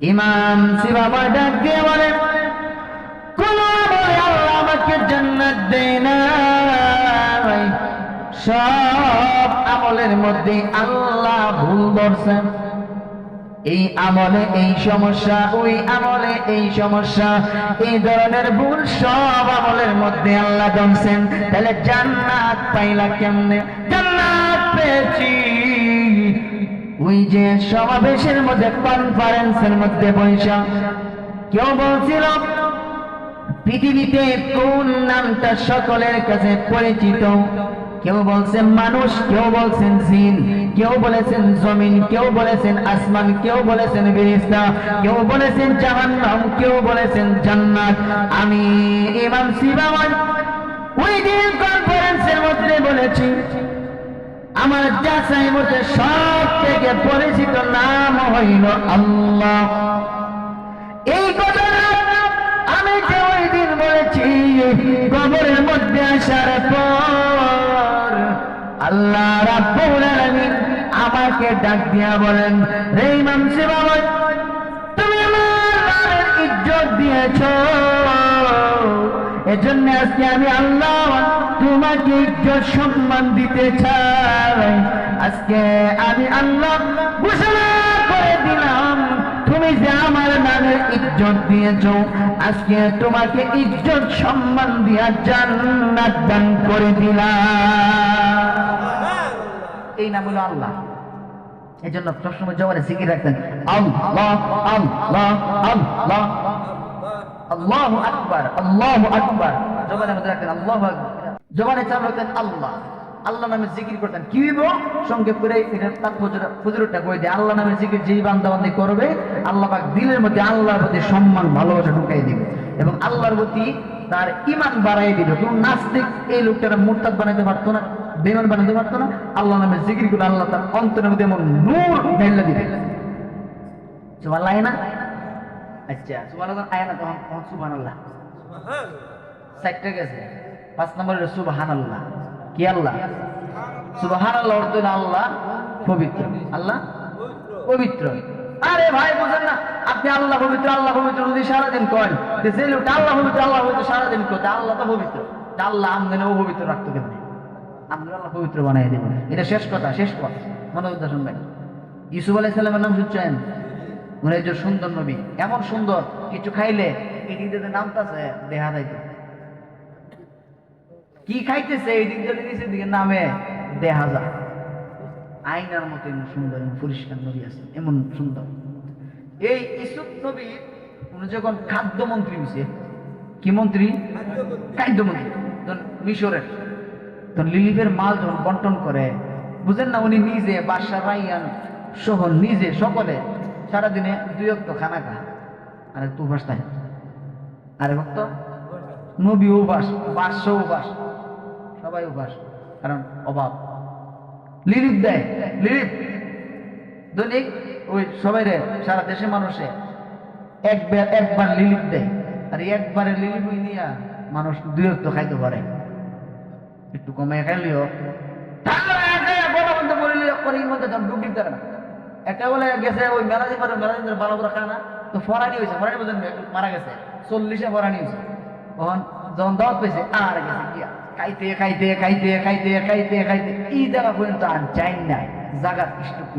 ইমাম শিবাময় ডাক দিয়ে বলে, কোন আল্লাহ আমাকে দেয় সব আমলের মধ্যে আল্লাহ ভুল এই আমলে এই সমস্যা, ওই আমলে এই সমস্যা, এই ধরনের ভুল সব আমলের মধ্যে আল্লাহ ধরছেন। তাহলে জান্নাত পাইলা কেমনে? জান্নাত পেয়েছি ওই যে সমাবেশের মধ্যে কনফারেন্সের মধ্যে বৈশা। কেউ বলছিল, পৃথিবীতে কোন নামটা সকলের কাছে পরিচিত? কেউ বলছেন মানুষ। কেউ বলছেন, জিন। কেউ বলেছেন, জমিন। কেউ বলেছেন, আসমান। কেউ বলেছেন ফেরেশতা কেউ বলেছেন, জাহান্নাম। কেউ বলেছেন, জান্নাত। আমি ইমাম শিবামান ওই দিন কনফারেন্সের মধ্যে বলেছি আমার যাচাই মধ্যে সব থেকে পরিচিত নাম হইল আল্লাহ। এই কথাটা আমি যে ওই দিন বলেছি, কবরের মধ্যে আসার পর আল্লাহ আলামিন আমাকে ডাক দিয়া বলেন রে ইমাম শিবাময় তুমি আমার ইজ্জত দিয়েছ। এজন্য আজকে আমি আল্লাহ তোমাকে ইজ্জত সম্মান দিতে চাই। আজকে আমি আল্লাহ ঘোষণা করে দিলাম, তুমি যে আমার নামের ইজ্জত দিয়েছ, আজকে তোমাকে ইজ্জত সম্মান দিয়া জান্নাত দান করে দিলাম। এই নাম হলো আল্লাহ। এই জন্য সবসময় জবানে জিকির রাখতেন আল্লাহ আল্লাহ আল্লাহ। আল্লাহ আল্লাহ আল্লাহ আল্লাহ। নামে জিকির করে আল্লাহ যেই বান্দা বান্দি করবে, আল্লাহ দিলের মধ্যে আল্লাহর প্রতি সম্মান, ভালোবাসা ঢুকাই দিবে। এবং আল্লাহর প্রতি তার ইমান বাড়াই দিবে। কোন নাস্তিক এই লোকটারা মুরতাদ বানাইতে পারতো না বেমান বানাইতে পারতো না। আল্লাহ নামের জিকিরগুলো আল্লাহ তার অন্তরের মধ্যে এমন নূর ঢেলে দিবে। সুবহানাল্লাহ, না? আচ্ছা সুবহানাল্লাহ আয় না তখন তখন সুবহানাল্লাহ। সাইটটা গেছে পাঁচ নম্বর সুবহানাল্লাহ। কি আল্লাহ? সুবহানাল্লাহ অর্থ আল্লাহ পবিত্র। আল্লাহ পবিত্র। আরে ভাই, বুঝেন না, আপনি আল্লাহ পবিত্র আল্লাহ পবিত্র যদি সারাদিন করেন যে লোকটা আল্লাহ পবিত্র আল্লাহ পবিত্র সারাদিন করতে আল্লাহ তো পবিত্র। তা আল্লাহ আমদানি ও পবিত্র রাখতো কেমনি? আমরা আল্লাহ পবিত্র বানাই দেবেন। এটা শেষ কথা শেষ কথা। মনে উদ্দা শুনবেন? ইসুফ আলাই সাল্লামের নাম শুনছেন? মানে এই যে সুন্দর নবী এমন সুন্দর কিছু খাইলে এদিকে নামতাছে দেখা যাইতো। কি খাইতেছে এই দিক যদি নিচের দিকে নামে দেখা যায় আইনার মতো এমন সুন্দর এমন পরিষ্কার নবী আছে এমন সুন্দর। এই ইসুফ নবী উনি যখন খাদ্যমন্ত্রী হয়েছে কি মন্ত্রী? খাদ্যমন্ত্রী। তখন মিশরের। তখন লিলিফের মাল যখন বন্টন করে বুঝেন না উনি নিজে বাসা রাইয়ান সহ নিজে সকলে সারাদিনে দুই অক্ত খানা খা আর একটু উপাস থাকে। আরে ভক্ত নবী উপাস বাস উপাস সবাই উপাস কারণ অভাব। লিলিপ দেয় লিলিপ দৈনিক ওই সবাই রে সারা দেশের মানুষে একবার একবার লিলিপ দেয়, আর একবারে লিলিপ নিয়া মানুষ দুই অক্ত খাইতে পারে। একটু কমে খাইলিও করে মধ্যে ঢুক একটা বলে গেছে, ওই মেলাদি পারে মেলাদি ভালো করে খায় না, তো ফরানি হয়েছে, ফরানি বলছেন মারা গেছে, চল্লিশে ফরানি হয়েছে। তখন যখন দাওয়াত পেয়েছে, আর গেছে গিয়া, খাইতে খাইতে খাইতে খাইতে খাইতে খাইতে এই জায়গা পর্যন্ত আর চাই না জায়গা স্টক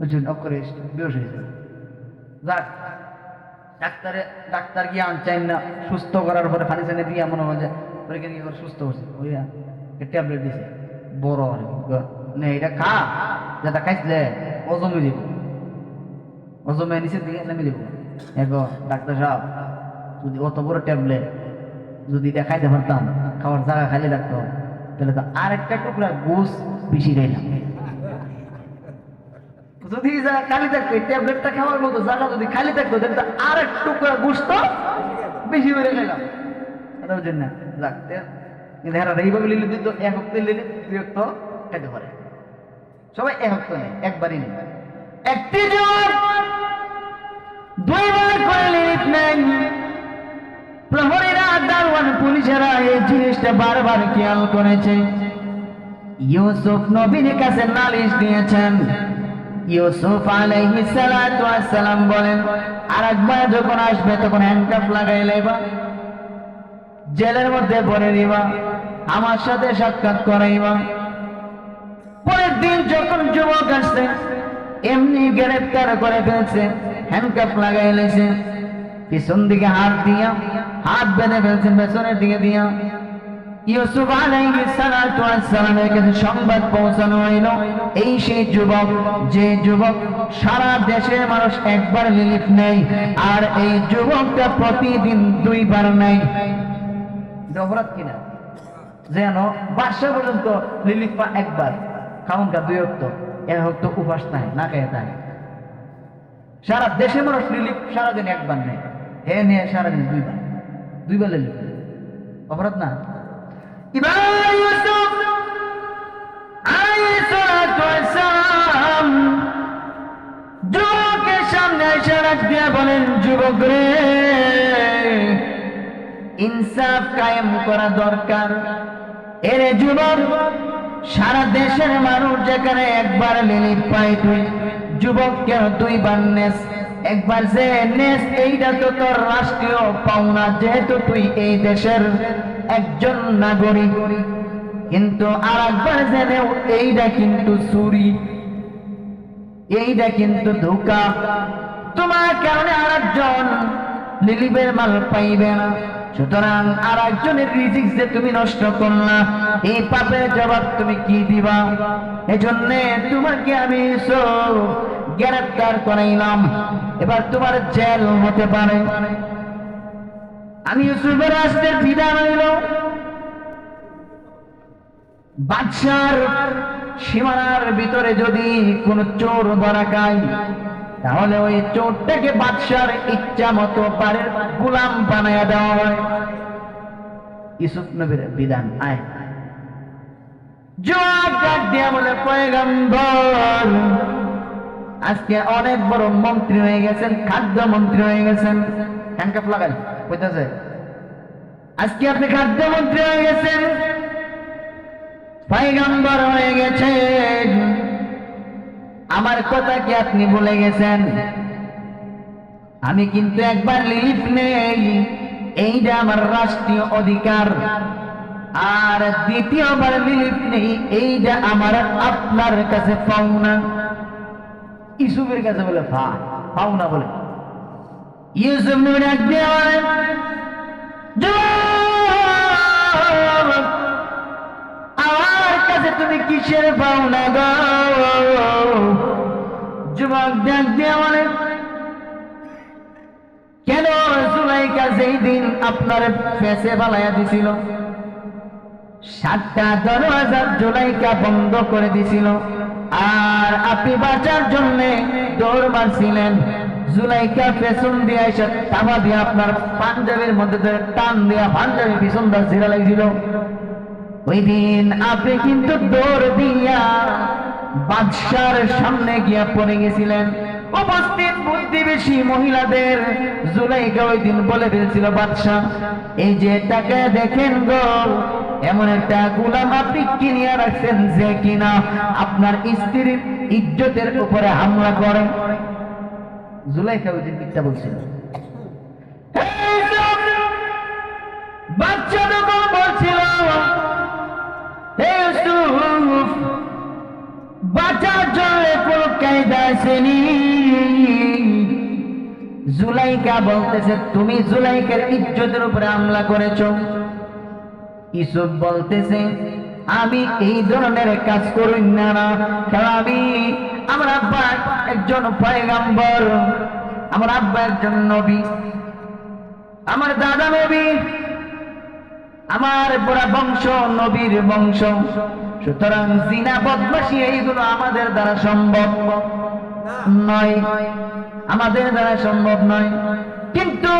বুঝছেন? অক্ষরে বেশ হয়েছে যাক, ডাক্তারে, ডাক্তার গিয়ে চাই না, সুস্থ করার পরে ফানি সানি দিয়ে মনে হয় যে পরীক্ষা করে সুস্থ হচ্ছে ওইয়া ট্যাবলেট দিছে, বড় আর কি, গ- এটা খা। যেটা খাইছিলে অজমে দিব অজমে নিচের দিকে নেমে দিব এগো ডাক্তার সাহেব, যদি অত বড় ট্যাবলেট যদি এটা খাইতে পারতাম, খাওয়ার জায়গা খালি রাখতো তাহলে তো আরেকটা টুকরা গোস বেশি খাইলাম যদি খালি থাকতো ট্যাবলেটটা খাওয়ার মতো জায়গা যদি খালি থাকতো, তাহলে তো আর এক টুকরা গুস্ত বেশি করে বুঝছেন না? রাখতে কিন্তু হ্যাঁ এইভাবে লিলে দিত, এক হপ্তাহ লিলে দুই হপ্তাহ খেতে পারে। সবাই এক হপ্তাহ নেই, একবারই নেই। একটি জন দুইবার করে লিলিট নেন প্রহরীরা দারোয়ান, পুলিশেরা এই জিনিসটা বারবার খেয়াল করেছে। ইউসুফ নবীর কাছে নালিশ দিয়েছেন। ইউসুফ আলাইহিস সালাতু ওয়াস সালাম বলেন আর একবার যখন আসবে, তখন হ্যান্ডকাফ লাগাই লাইবা জেলের মধ্যে পরে দিবা আমার সাথে সাক্ষাৎ করাইবা। পরের দিন যখন যুবক আসছে, এমনি গ্রেফতার করে ফেলছে হ্যান্ডকাফ লাগাই লেছে। পিছন দিকে হাত দিয়া, হাত বেঁধে ফেলছে, পেছনের দিকে দিয়া। সংবাদ পৌঁছানো হইল। এই সেই যুবক, যে যুবক সারা দেশের মানুষ একবার রিলিফ নেই আর এই যুবকটা প্রতিদিন দুইবার নেই অপরাধ কিনা? যেন বাসা পর্যন্ত লিলিফ পা একবার। খাউন কা দুই অক্ত। এ হক্ত উপাস নাই, না খেয়ে থাকে সারা দেশে মানুষ লিলিফ সারাদিন একবার নেই হে নিয়ে সারাদিন দুইবার। দুইবার লিলিফ অপরাধ না? বলেন যুবক রে ইনসাফ কায়েম করা দরকার। এরে যুবক সারা দেশের মানুষ যেখানে একবার লিলিপ পাই তুই, যুবক কেন দুইবার নেস? একবার যে নেস, এইটা তো তোর রাষ্ট্রীয় পাওনা, যেহেতু তুই এই দেশের একজন নাগরিক। কিন্তু আর একবার জেনেও এইটা কিন্তু চুরি। এইটা কিন্তু ধোকা। তোমার কারণে আর একজন লিলিবের মাল পাইবে না। সুতরাং আর একজনের রিজিক যে তুমি নষ্ট করলা, এই পাপের জবাব তুমি কি দিবা? এজন্য তোমাকে আমি সব গ্রেফতার করাইলাম। এবার তোমার জেল হতে পারে। আমি ইউসুফের রাষ্ট্রের বিধান হইল বাদশার সীমানার ভিতরে যদি কোন চোর ধরা খায় তাহলে ওই চোরটাকে বাদশার ইচ্ছা মতো বাড়ির গুলাম বানায় দেওয়া হয়। ইসুফ নবীর বিধান আয়। দিয়া বলে, পয়গম্বর, আজকে অনেক বড় মন্ত্রী হয়ে গেছেন, খাদ্য মন্ত্রী হয়ে গেছেন। হ্যান্ডকাপ লাগাই, কইতাছে, আজকে আপনি খাদ্য মন্ত্রী হয়ে গেছেন, পয়গম্বর হয়ে গেছেন। আমার কথা কি আপনি বলে গেছেন? আমি কিন্তু একবার লিলিফ নেই। এইটা আমার রাষ্ট্রীয় অধিকার। আর দ্বিতীয়বার লিলিফ নেই, এইটা আমার আপনার কাছে পাওনা। ইসুফের কাছে বলে, ফা, পাওনা বলে। ইউসুফ ডাক দিয়ে তুমি কিসের পাওনা গো? যুবক ডাক দিয়ে কেন জুলাইকা যেই দিন আপনার পেছে ফালাইয়া দিছিল? সাতটা দরওয়াজা জুলাইকা বন্ধ করে দিছিল। আর আপনি বাঁচার জন্য দৌড় মারছিলেন। জুলাইকা পেছন দিয়ে এসে তামা দিয়ে আপনার পাঞ্জাবের মধ্যে টান দিয়া পাঞ্জাবি পিছন দা ছিঁড়া লাগছিল ওই দিন আপনি কিন্তু দৌড় দিয়া বাদশার সামনে গিয়া পড়ে গেছিলেন। উপস্থিত প্রতিবেশী মহিলাদের জুলাইকা ওই দিন বলে ফেলছিল বাদশাহ, এই যে টাকা দেখেন গো, এমন একটা গুলাম আপনি কিনিয়া রাখছেন যে কিনা আপনার স্ত্রীর ইজ্জতের উপরে হামলা করে? জুলাইকা ওই দিন মিথ্যা বলছিল। জুলাইকা বলতেছে, তুমি জুলাইকার ইজ্জতের উপরে হামলা করেছ। ইসুফ বলতেছে, আমি এই ধরনের কাজ করি না কারণ আমি, আমার আব্বা একজন পয়গাম্বর, আমার আব্বা একজন নবী, আমার দাদা নবী, আমার পুরা বংশ, নবীর বংশ। সুতরাং জিনা বদমাসি এইগুলো আমাদের দ্বারা সম্ভব নয়। আমাদের দ্বারা সম্ভব নয়। কিন্তু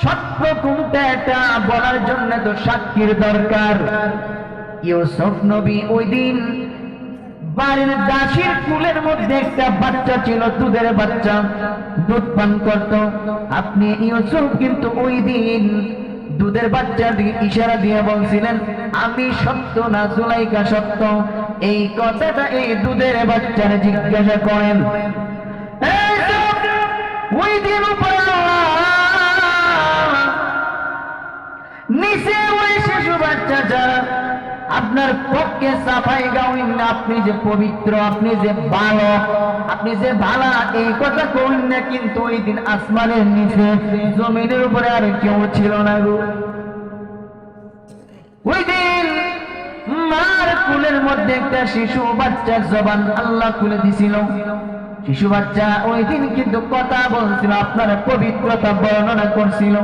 সত্য কোনটা এটা বলার জন্য তো সাক্ষীর দরকার। ইউসুফ নবী ওই দিন বাড়ির দাসীর কুলের মধ্যে একটা বাচ্চা ছিল দুধের বাচ্চা। দুধ পান করত। আপনি ইউসুফ কিন্তু ওই দিন দুধের বাচ্চা ইশারা দিয়ে বলছিলেন, আমি সত্য না জুলাইকা সত্য? এই কথাটা এই দুধের বাচ্চারা জিজ্ঞাসা করেন। নিচে ওই শিশু বাচ্চা যারা আপনার পক্ষে সাফাই গাউন, আপনি যে পবিত্র, আপনি যে বালক আপনি যে ভালা, এই কথা করেন না, কিন্তু ওই দিন আসমানের নিচে, জমিনের উপরে আর কেউ ছিল না গো। ওই দিন মার কুলের মধ্যে একটা শিশু বাচ্চার জবান আল্লাহ খুলে দিছিল। শিশু বাচ্চা ওই দিন কিন্তু কথা বলছিল, আপনার পবিত্রতা বর্ণনা করছিল।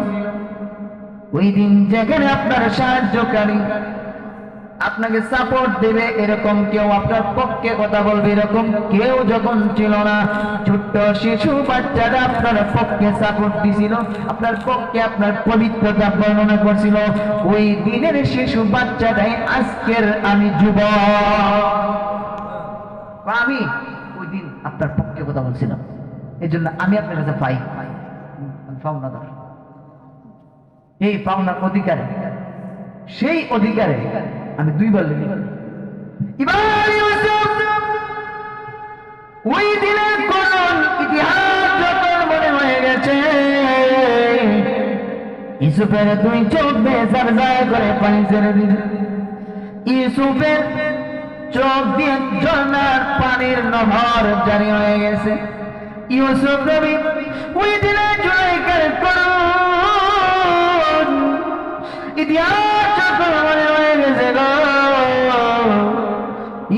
ওই দিন যেখানে আপনার সাহায্যকারী আপনাকে সাপোর্ট দেবে এরকম কেউ, আপনার পক্ষে কথা বলবে এরকম কেউ যখন ছিল না। ছোট্ট শিশু বাচ্চারা আপনার পক্ষে সাপোর্ট দিছিল, আপনার পক্ষে আপনার পবিত্রতা বর্ণনা করছিল। ওই দিনের শিশু বাচ্চাটাই আজকের আমি যুব আমি ওই দিন আপনার পক্ষে কথা বলছিলাম। এই জন্য আমি আপনার কাছে পাই। পাওনা দর এই পাওনার অধিকারে, সেই অধিকারে আমি দুইবার লিখি। ওই দিনের করুন ইতিহাস যখন মনে হয়ে গেছে। ইউসুফের দুই চোখ বেসার যায় করে পানি ছেড়ে দিল। ইউসুফের চোখ দিয়ে ঝর্ণার পানির নহর জারি হয়ে গেছে। ইউসুফ নবী ওই দিনে জুলাইকার করুন ইতিহাস যখন মনে হয়ে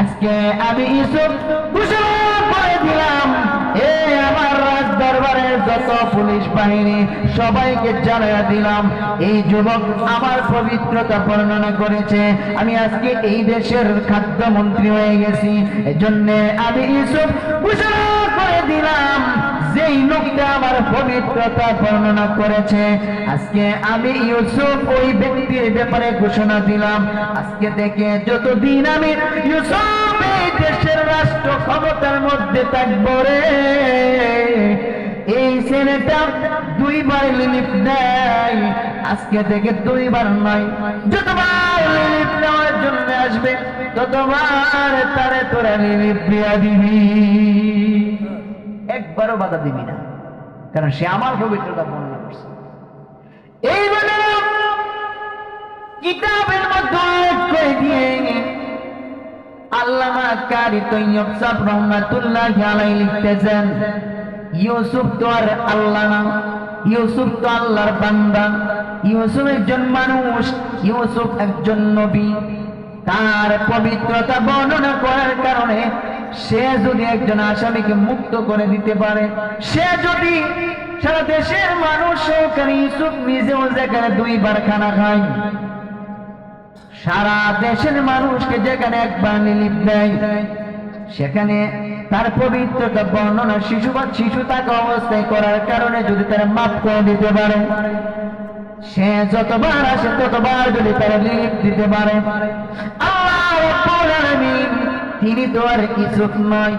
আজকে আমি ইসুফ ঘোষণা করে দিলাম, এ আমার রাজ দরবারে যত পুলিশ বাহিনী সবাইকে জানাইয়া দিলাম। এই যুবক আমার পবিত্রতা বর্ণনা করেছে, আমি আজকে এই দেশের খাদ্যমন্ত্রী হয়ে গেছি। এজন্য আমি ইসুফ ঘোষণা করে দিলাম। লোকটা আমার পবিত্রতা বর্ণনা করেছে। আজকে আমি ইউসুফ ওই ব্যক্তির ব্যাপারে ঘোষণা দিলাম। আজকে থেকে যতদিন আমি ইউসুফ এই দেশের রাষ্ট্র ক্ষমতার মধ্যে থাকব রে, এই ছেলেটা দুইবার লিলিপ দেয় আজকে থেকে দুইবার নয়, যতবার লিলিপ নেওয়ার জন্য আসবে, ততবার তারে তোরা লিলিপ দিয়া দিবি। একবারও বাধা দিবি না। কারণ সে আমার পবিত্রতা বর্ণনা করছে। এই কিতাবের মধ্যে কারি তৈয়ব রহমাতুল্লাহ লিখতেছেন, ইউসুফ তো আর আল্লাহ ইউসুফ তো আল্লাহর বান্দা ইউসুফ একজন মানুষ, ইউসুফ একজন নবী। তার পবিত্রতা বর্ণনা করার কারণে সে যদি একজন আসামিকে মুক্ত করে দিতে পারে, সে যদি সারা দেশের মানুষ সহকারী ইউসুফ নিজেও যেখানে দুইবার খানা খায়, সারা দেশের মানুষকে যেখানে একবার নিলিপ দেয়, সেখানে তার পবিত্রতা, বর্ণনা, শিশু বা শিশু তাকে অবস্থায় করার কারণে যদি তারা মাফ করে দিতে পারে, সে যতবার আসে ততবার যদি তারা লিপ দিতে পারে। তিনি তো আর ইউসুফ নয়,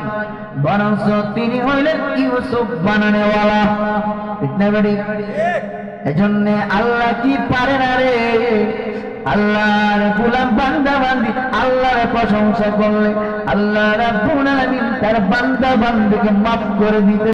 বরঞ্চ তিনি হইলেন ইউসুফ বানানেওয়ালা। ঠিক এজন্য আল্লাহ কি পারে না রে? আল্লাহর গুলাম বান্দা বান্দি, আল্লাহর প্রশংসা করলে আল্লাহ রাব্বুল আলামিন তার বান্দা বান্দিকে মাফ করে দিতে